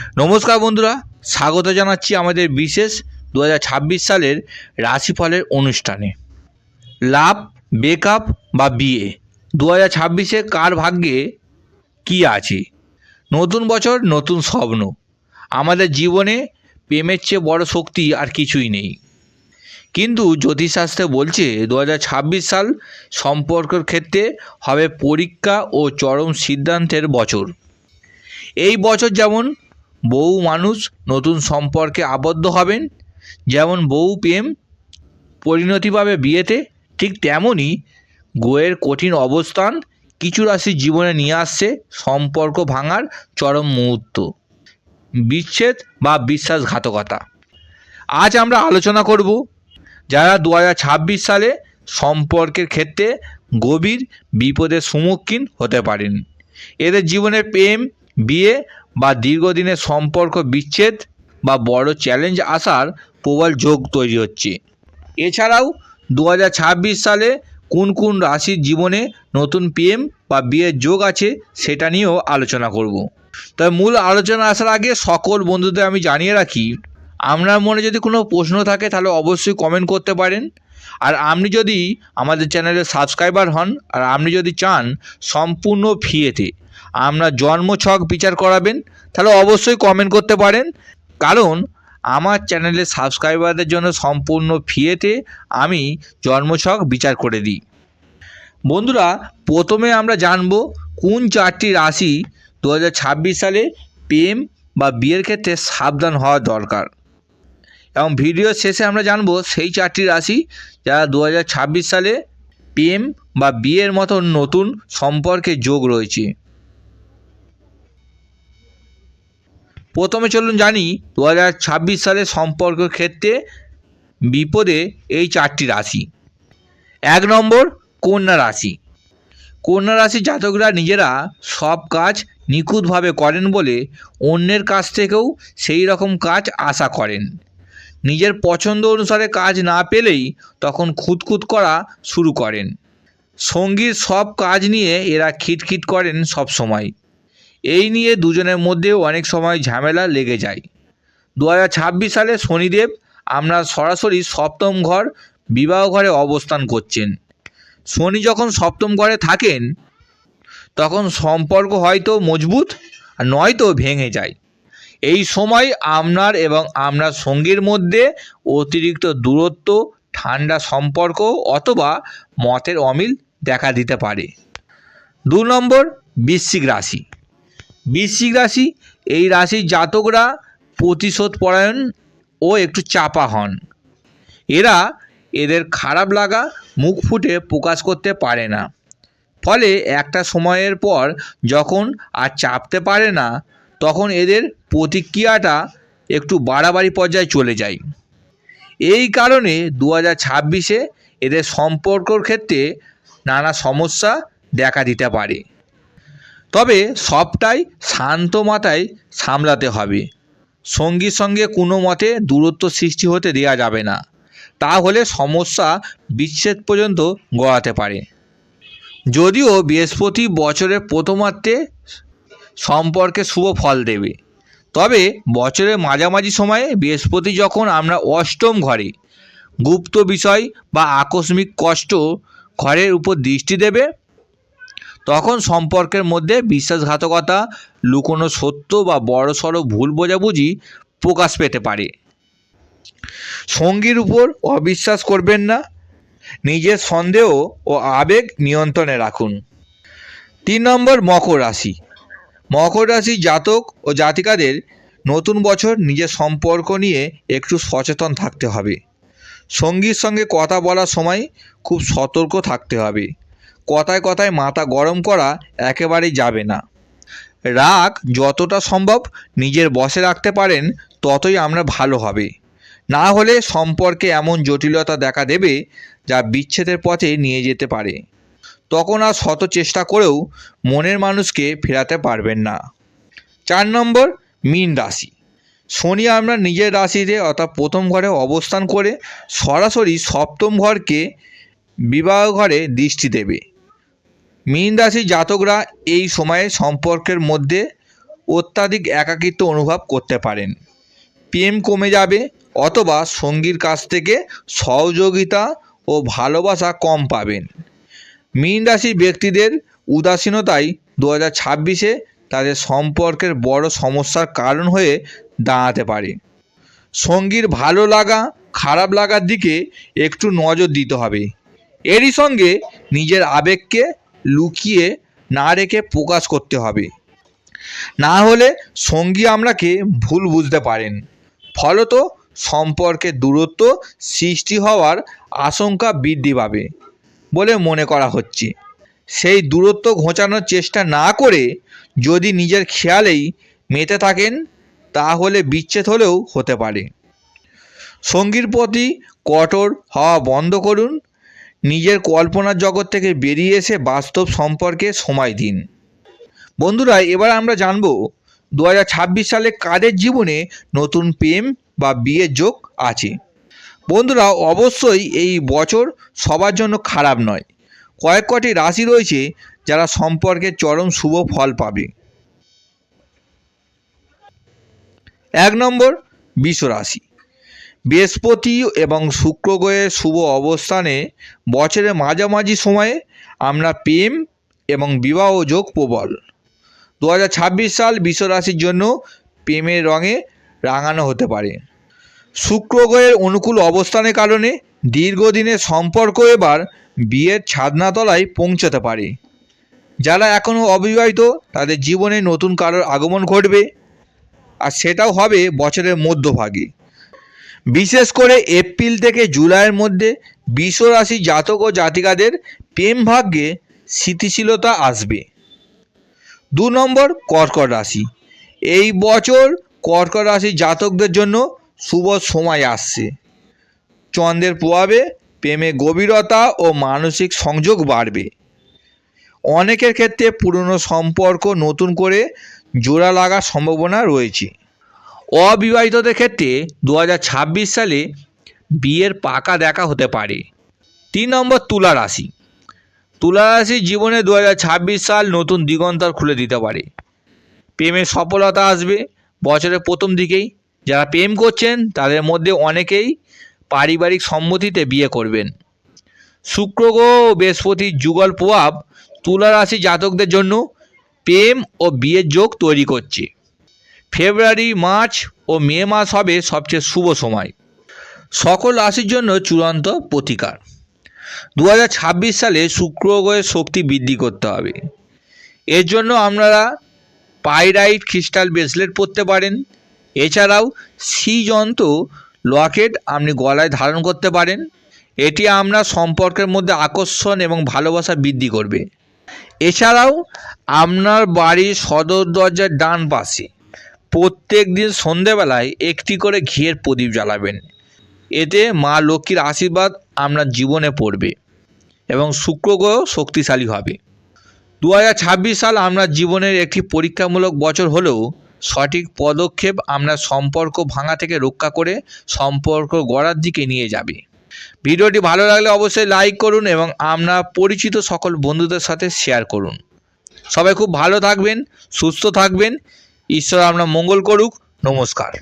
নমস্কার বন্ধুরা, স্বাগত জানাচ্ছি আমাদের বিশেষ দু হাজার ছাব্বিশ সালের রাশিফলের অনুষ্ঠানে। লাভ, বেকআপ বা বিয়ে, দু হাজার ছাব্বিশে কার ভাগ্যে কী আছে? নতুন বছর, নতুন স্বপ্ন। আমাদের জীবনে প্রেমের চেয়ে বড় শক্তি আর কিছুই নেই। কিন্তু জ্যোতিষশাস্ত্রে বলছে, দু হাজার ছাব্বিশ সাল সম্পর্কের ক্ষেত্রে হবে পরীক্ষা ও চরম সিদ্ধান্তের বছর। এই বছর যেমন বহু মানুষ নতুন সম্পর্কে আবদ্ধ হবেন। যেমন বহু প্রেম পরিণতি পাবে বিয়েতে, ঠিক তেমনই গোয়ের কঠিন অবস্থান কিছু রাশির জীবনে নিয়ে আসছে সম্পর্ক ভাঙার চরম মুহূর্ত। বিচ্ছেদ বা বিশ্বাসঘাতকতা। আজ আমরা আলোচনা করব যারা দু হাজার ছাব্বিশ সালে সম্পর্কের ক্ষেত্রে গভীর বিপদের সম্মুখীন হতে পারেন। এদের জীবনে প্রেম, বিয়ে বা দীর্ঘদিনের সম্পর্ক বিচ্ছেদ বা বড় চ্যালেঞ্জ আসার প্রবল যোগ তৈরি হচ্ছে। এছাড়াও দু হাজার ছাব্বিশ সালে কোন কোন রাশির জীবনে নতুন প্রেম বা বিয়ের যোগ আছে সেটা নিয়েও আলোচনা করব। তবে মূল আলোচনা আসার আগে সকল বন্ধুদের আমি জানিয়ে রাখি, আপনার মনে যদি কোনো প্রশ্ন থাকে তাহলে অবশ্যই কমেন্ট করতে পারেন। আর আপনি যদি আমাদের চ্যানেলের সাবস্ক্রাইবার হন আর আপনি যদি চান সম্পূর্ণ ফিয়েতে আপনার জন্মছক বিচার করাবেন, তাহলে অবশ্যই কমেন্ট করতে পারেন। কারণ আমার চ্যানেলের সাবস্ক্রাইবারদের জন্য সম্পূর্ণ ফিয়েতে আমি জন্মছক বিচার করে দিই। বন্ধুরা, প্রথমে আমরা জানব কোন চারটি রাশি দু হাজার ছাব্বিশ সালে প্রেম বা বিয়ের ক্ষেত্রে সাবধান হওয়া দরকার। এবং ভিডিওর শেষে আমরা জানব সেই চারটি রাশি যারা দু হাজার ছাব্বিশ সালে প্রেম বা বিয়ের মতো নতুন সম্পর্কে যোগ রয়েছে। প্রথমে চলুন জানি দু হাজার ছাব্বিশ সালে সম্পর্কের ক্ষেত্রে বিপদে এই চারটি রাশি। এক নম্বর কন্যা রাশি। কন্যা রাশির জাতকরা নিজেরা সব কাজ নিখুঁতভাবে করেন বলে অন্যের কাছ থেকেও সেই রকম কাজ আশা করেন। নিজের পছন্দ অনুসারে কাজ না পেলেই তখন খুঁতখুত করা শুরু করেন। সঙ্গীর সব কাজ নিয়ে এরা খিটখিট করেন সব সময় এই নিয়ে দুজনের মধ্যেও অনেক সময় ঝামেলা লেগে যায়। দু হাজার ছাব্বিশ সালে শনিদেব আপনার সরাসরি সপ্তম ঘর বিবাহ ঘরে অবস্থান করছেন। শনি যখন সপ্তম ঘরে থাকেন, তখন সম্পর্ক হয়তো মজবুত আর নয়তো ভেঙে যায়। এই সময় আপনার এবং আপনার সঙ্গীর মধ্যে অতিরিক্ত দূরত্ব, ঠান্ডা সম্পর্ক অথবা মতের অমিল দেখা দিতে পারে। দু নম্বর বৃশ্চিক রাশি। বৃশ্চিক রাশি, এই রাশির জাতকরা প্রতিশোধ পরায়ণ ও একটু চাপা হন। এরা এদের খারাপ লাগা মুখ ফুটে প্রকাশ করতে পারে না। ফলে একটা সময়ের পর যখন আর চাপতে পারে না, তখন এদের প্রতিক্রিয়াটা একটু বাড়াবাড়ি পর্যায়ে চলে যায়। এই কারণে দু হাজার ছাব্বিশে এদের সম্পর্কর ক্ষেত্রে নানা সমস্যা দেখা দিতে পারে। তবে সবটাই শান্ত মাথায় সামলাতে হবে। সঙ্গীর সঙ্গে কোনো মতে দূরত্ব সৃষ্টি হতে দেওয়া যাবে না। তাহলে সমস্যা বিচ্ছেদ পর্যন্ত গড়াতে পারে। যদিও বৃহস্পতি বছরের প্রথমার্থে সম্পর্কে শুভ ফল দেবে। তবে বছরের মাঝামাঝি সময়ে বৃহস্পতি যখন আমরা অষ্টম ঘরে গুপ্ত বিষয় বা আকস্মিক কষ্ট ঘরের উপর দৃষ্টি দেবে তখন সম্পর্কের মধ্যে বিশ্বাসঘাতকতা, লুকোনো সত্য বা বড়সড় ভুল বোঝাবুঝি প্রকাশ পেতে পারে। সঙ্গীর উপর অবিশ্বাস করবেন না। নিজের সন্দেহ ও আবেগ নিয়ন্ত্রণে রাখুন। তিন নম্বর, মকর রাশি। মকর রাশি জাতক ও জাতিকাদের নতুন বছর নিজের সম্পর্ক নিয়ে একটু সচেতন থাকতে হবে। সঙ্গীর সঙ্গে কথা বলার সময় খুব সতর্ক থাকতে হবে। কথায় কথায় মাথা গরম করা একেবারেই যাবে না। রাগ যতটা সম্ভব নিজের বসে রাখতে পারেন, ততই আমরা ভালো হবে। না হলে সম্পর্কে এমন জটিলতা দেখা দেবে যা বিচ্ছেদের পথে নিয়ে যেতে পারে। তখন আর শত চেষ্টা করেও মনের মানুষকে ফেরাতে পারবেন না। চার নম্বর, মীন রাশি। শনি আমরা নিজের রাশিতে অর্থাৎ প্রথম ঘরে অবস্থান করে সরাসরি সপ্তম ঘরকে বিবাহ ঘরে দৃষ্টি দেবে। মীন রাশির জাতকরা এই সময়ে সম্পর্কের মধ্যে অত্যাধিক একাকিত্ব অনুভব করতে পারেন। প্রেম কমে যাবে অথবা সঙ্গীর কাছ থেকে সহযোগিতা ও ভালোবাসা কম পাবেন। মীন রাশির ব্যক্তিদের উদাসীনতাই দু হাজার ছাব্বিশে তাদের সম্পর্কের বড় সমস্যার কারণ হয়ে দাঁড়াতে পারে। সঙ্গীর ভালো লাগা, খারাপ লাগার দিকে একটু নজর দিতে হবে। এরই সঙ্গে নিজের আবেগকে লুকিয়ে না রেখে প্রকাশ করতে হবে। না হলে সঙ্গী আমরাকে ভুল বুঝতে পারেন। ফলত সম্পর্কে দূরত্ব সৃষ্টি হওয়ার আশঙ্কা বৃদ্ধি পাবে বলে মনে করা হচ্ছে। সেই দূরত্ব ঘোচানোর চেষ্টা না করে যদি নিজের খেয়ালেই মেতে থাকেন, তাহলে বিচ্ছেদ হলেও হতে পারে। সঙ্গীর প্রতি কঠোর হওয়া বন্ধ করুন নিজের কল্পনার জগৎ থেকে বেরিয়ে এসে বাস্তব সম্পর্কে সময় দিন। বন্ধুরা, এবার আমরা জানব দু হাজার ছাব্বিশ সালে কাদের জীবনে নতুন প্রেম বা বিয়ের যোগ আছে। বন্ধুরা, অবশ্যই এই বছর সবার জন্য খারাপ নয়। কয়েক কটি রাশি রয়েছে যারা সম্পর্কে চরম শুভ ফল পাবে। এক নম্বর বিষ রাশি বৃহস্পতি এবং শুক্র গ্রহের শুভ অবস্থানে বছরের মাঝামাঝি সময়ে আমরা প্রেম এবং বিবাহ যোগ প্রবল। দু হাজার ছাব্বিশ সাল বিশ্ব রাশির জন্য প্রেমের রঙে রাঙানো হতে পারে। শুক্র গ্রহের অনুকূল অবস্থানের কারণে দীর্ঘদিনের সম্পর্ক এবার বিয়ের ছাদনাতলায় পৌঁছতে পারে। যারা এখনও অবিবাহিত, তাদের জীবনে নতুন কারোর আগমন ঘটবে, আর সেটাও হবে বছরের মধ্যভাগে। বিশেষ করে এপ্রিল থেকে জুলাইয়ের মধ্যে বিশ্ব রাশি জাতক ও জাতিকাদের প্রেম ভাগ্যে স্থিতিশীলতা আসবে। দু নম্বর কর্কট রাশি। এই বছর কর্কট রাশি জাতকদের জন্য শুভ সময় আসছে। চন্দ্রের প্রভাবে প্রেমে গভীরতা ও মানসিক সংযোগ বাড়বে। অনেকের ক্ষেত্রে পুরনো সম্পর্ক নতুন করে জোড়া লাগার সম্ভাবনা রয়েছে। অবিবাহিতদের ক্ষেত্রে দু হাজার ছাব্বিশ সালে বিয়ের পাকা দেখা হতে পারে। তিন নম্বর তুলা রাশি। তুলা রাশির জীবনে দু হাজার ছাব্বিশ সাল নতুন দিগন্তর খুলে দিতে পারে। প্রেমে সফলতা আসবে বছরের প্রথম দিকেই। যারা প্রেম করছেন, তাদের মধ্যে অনেকেই পারিবারিক সম্মতিতে বিয়ে করবেন। শুক্র গ্রহ ও বৃহস্পতির যুগল প্রভাব তুলা রাশি জাতকদের জন্য প্রেম ও বিয়ের যোগ তৈরি করছে। ফেব্রুয়ারি, মার্চ ও মে মাস হবে সবচেয়ে শুভ সময়। সকল রাশির জন্য চূড়ান্ত প্রতিকার। দু হাজার ছাব্বিশ সালে শুক্র গ্রহের শক্তি বৃদ্ধি করতে হবে। এর জন্য আপনারা পাইরাইট ক্রিস্টাল ব্রেসলেট পরতে পারেন। এছাড়াও শ্রীযন্ত্র লকেট আপনি গলায় ধারণ করতে পারেন। এটি আপনার সম্পর্কের মধ্যে আকর্ষণ এবং ভালোবাসা বৃদ্ধি করবে। এছাড়াও আপনার বাড়ির সদর দরজার ডান পাশে প্রত্যেক দিন সন্ধেবেলায় একটি করে ঘিয়ের প্রদীপ জ্বালাবেন। এতে মা লক্ষ্মীর আশীর্বাদ আপনার জীবনে পড়বে এবং শুক্র গ্রহ শক্তিশালী হবে। দু হাজার ছাব্বিশ সাল আপনার জীবনের একটি পরীক্ষামূলক বছর হলেও সঠিক পদক্ষেপ আপনার সম্পর্ক ভাঙা থেকে রক্ষা করে সম্পর্ক গড়ার দিকে নিয়ে যাবে। ভিডিওটি ভালো লাগলে অবশ্যই লাইক করুন এবং আপনার পরিচিত সকল বন্ধুদের সাথে শেয়ার করুন। সবাই খুব ভালো থাকবেন, সুস্থ থাকবেন ঈশ্বর আপনার মঙ্গল করুক নমস্কার।